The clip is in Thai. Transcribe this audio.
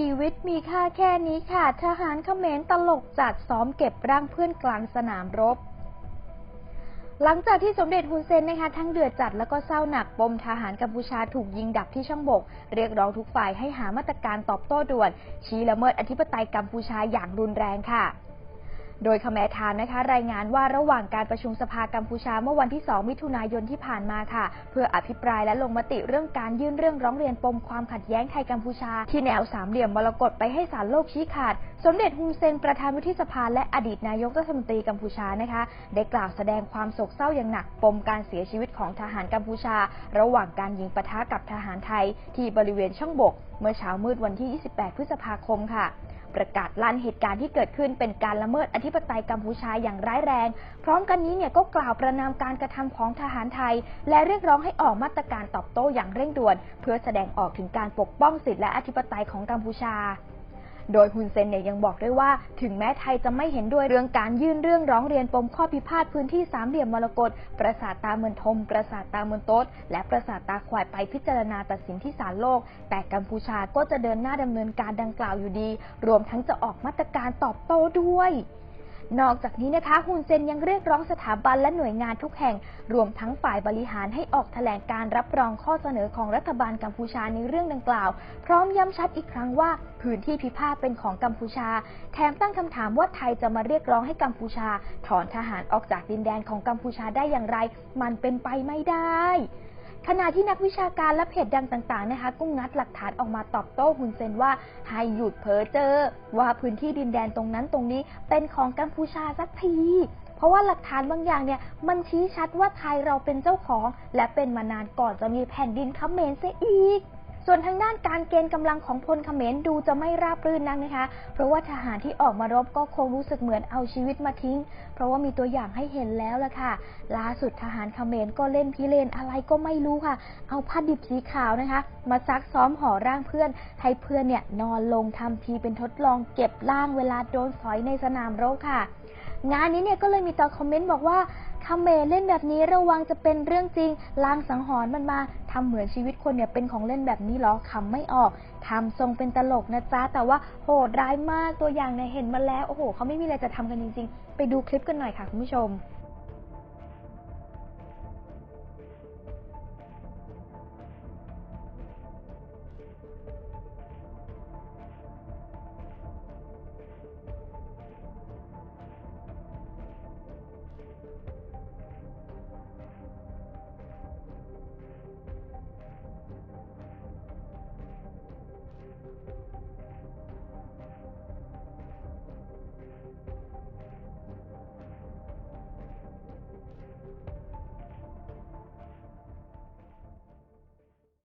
ชีวิตมีค่าแค่นี้ค่ะ ทหารเขมรตลกจัดซ้อมเก็บร่างเพื่อนกลางสนามรบ หลังจากที่สมเด็จฮุนเซนนะคะ ทั้งเดือดจัดแล้วก็เศร้าหนักปมทหารกัมพูชาถูกยิงดับที่ช่องบก เรียกร้องทุกฝ่ายให้หามาตรการตอบโต้ด่วน ชี้ละเมิดอธิปไตยกัมพูชาอย่างรุนแรงค่ะ โดยคแมทานนะคะ รายงานว่าระหว่างการประชุมสภากัมพูชาเมื่อวันที่ 2 มิถุนายนที่ผ่านมาค่ะ เพื่ออภิปรายและลงมติเรื่องการยื่นเรื่องร้องเรียนปมความขัดแย้งไทยกัมพูชา ที่แนวสามเหลี่ยมมรกตไปให้ศาลโลกชี้ขาด สมเด็จฮุนเซนประธานวุฒิสภาและอดีตนายกรัฐมนตรีกัมพูชานะคะ ได้กล่าวแสดงความโศกเศร้าอย่างหนัก ปมการเสียชีวิตของทหารกัมพูชา ระหว่างการยิงปะทะกับทหารไทย ที่บริเวณช่องบก เมื่อเช้ามืดวันที่ 28 พฤษภาคมค่ะ ประกาศลั่นเหตุการณ์ที่เกิดขึ้นเป็นการละเมิดอธิปไตยกัมพูชาอย่างร้ายแรง พร้อมกันนี้เนี่ยก็กล่าวประนามการกระทำของทหารไทย และเรียกร้องให้ออกมาตรการตอบโต้อย่างเร่งด่วน เพื่อแสดงออกถึงการปกป้องสิทธิและอธิปไตยของกัมพูชา โดยฮุนเซนเนี่ยยังบอกด้วยว่า ถึงแม้ไทยจะไม่เห็นด้วยเรื่องการยื่นเรื่องร้องเรียนปมข้อพิพาทพื้นที่สามเหลี่ยมมรกตปราสาทตาเมือนทม ปราสาทตาเมือนโต๊ดและปราสาทตาควายไปพิจารณาตัดสินที่ศาลโลก แต่กัมพูชาก็จะเดินหน้าดำเนินการดังกล่าวอยู่ดี รวมทั้งจะออกมาตรการตอบโต้ด้วย นอกจากนี้นะคะฮุนเซนยังเรียกร้องสถาบันและหน่วยงานทุกแห่ง รวมทั้งฝ่ายบริหารให้ออกแถลงการรับรองข้อเสนอของรัฐบาลกัมพูชาในเรื่องดังกล่าว พร้อมย้ำชัดอีกครั้งว่าพื้นที่พิพาทเป็นของกัมพูชา แถมตั้งคำถามว่าไทยจะมาเรียกร้องให้กัมพูชา ถอนทหารออกจากดินแดนของกัมพูชาได้อย่างไร มันเป็นไปไม่ได้ ขณะที่นักวิชาการและเพจดังต่างๆนะคะก็งัดหลักฐานออกมาตอบโต้ฮุนเซนว่าให้หยุดเพ้อเจ้อว่าพื้นที่ดินแดนตรงนั้นตรงนี้เป็นของกัมพูชาสักทีเพราะว่าหลักฐานบางอย่างเนี่ยมันชี้ชัดว่าไทยเราเป็นเจ้าของ และเป็นมานานก่อนจะมีแผ่นดินเขมรเสียอีก ส่วนทางด้านการเกณฑ์กำลังของพลเขมรดูจะไม่ราบรื่นนักนะคะ เพราะว่าทหารที่ออกมารบก็คงรู้สึกเหมือนเอาชีวิตมาทิ้ง เพราะว่ามีตัวอย่างให้เห็นแล้วละค่ะ ล่าสุดทหารเขมรก็เล่นพิเรนอะไรก็ไม่รู้ค่ะ เอาผ้าดิบสีขาวนะคะ มาซักซ้อมห่อร่างเพื่อน ให้เพื่อนเนี่ยนอนลงทำทีเป็นทดลองเก็บร่างเวลาโดนสอยในสนามรบค่ะ งานนี้เนี่ยก็เลยมีต่อคอมเมนต์บอกว่า คาเมเล่นแบบนี้ระวังจะเป็นเรื่องจริง ลางสังหรณ์มันมาทำเหมือนชีวิตคนเนี่ยเป็นของเล่นแบบนี้หรอคาไม่ออกทำทรงเป็นตลกนะจ๊ะ แต่ว่าโหดร้ายมากตัวอย่างเนี่ยเห็นมาแล้ว โอ้โหเขาไม่มีอะไรจะทำกันจริง ๆ ไปดูคลิปกันหน่อยค่ะคุณผู้ชม